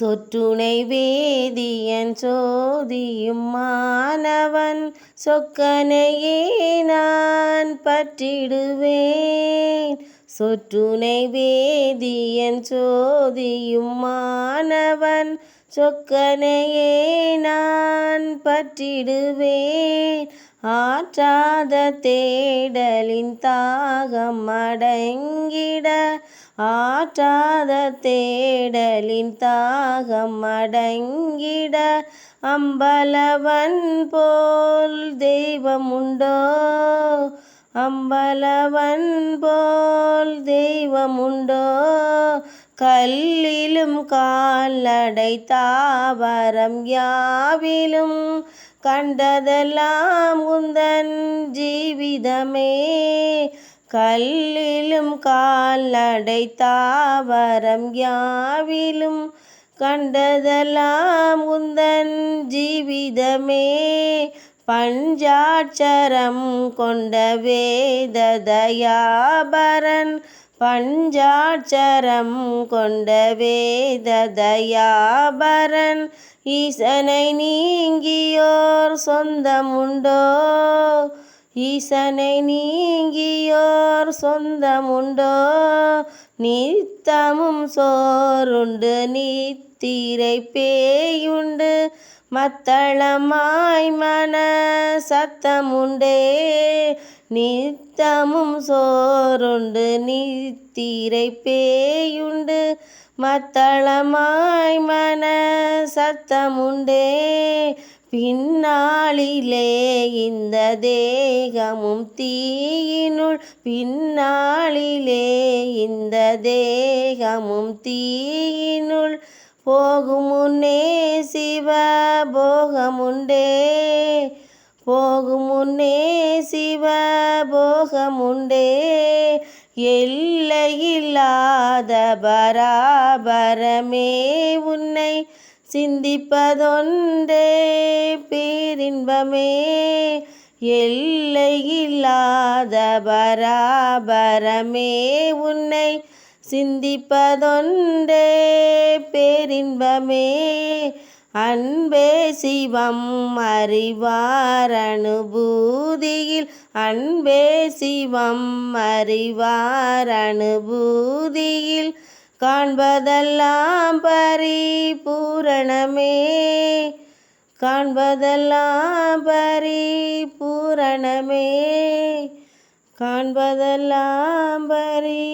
சொற்றுனை வேதியன் சோதியும் மாணவன் சொக்கனையே நான் பற்றிடுவேன். சொற்றுனை வேதியன் சோதியும் மாணவன் சொக்கனையே நான் பற்றிடுவேன். ஆற்றாத தேடலின் தாகம் அடங்கிட ஆற்றாத தேடலின் தாகம் அடங்கிட அம்பலவன் போல் தெய்வமுண்டோ? அம்பலவன் போல் தெய்வமுண்டோ? கல்லிலும் கால்நடை தாவரம் யாவிலும் கண்டதெல்லாம் உந்தன் ஜீவிதமே. கல்லிலும் கால்நடை தாவரம் யாவிலும் கண்டதெல்லாம் உந்தன் ஜீவிதமே. பஞ்சாட்சரம் கொண்ட வேததயாபரன் பஞ்சாட்சரம் கொண்ட வேததயாபரன் ஈசனை நீங்கியோர் சொந்தமுண்டோ. ஈசனை நீங்கியோர் சோர் சொந்தமுண்டோ நித்தமும் சோறுண்டு நீத்திரை பேயுண்டு மத்தளமாய் மன சத்தமுண்டே நித்தமும் சோறுண்டு நீத்திரை பேயுண்டு மத்தளமாய் மன சத்தமுண்டே பின்னாளிலே இந்த தேகமும் தீயினுள். பின்னாளிலே இந்த தேகமும் தீயினுள். போகுமுன்னே சிவ போகமுண்டே போகுமுன்னே சிவ போகமுண்டே எல்லையில்லாத பராபரமே உன்னை சிந்திப்பதொன்றே பேரின்பமே. எல்லையில்லாத பராபரமே உன்னை சிந்திப்பதொன்றே பேரின்பமே. அன்பே சிவம் அறிவார் அனுபூதியில். அன்பே சிவம் அறிவார் அனுபூதியில். காண்பதெல்லாம் பரிபூரணமே. காண்பதெல்லாம் பரிபூரணமே. காண்பதெல்லாம் பரிபூரணமே.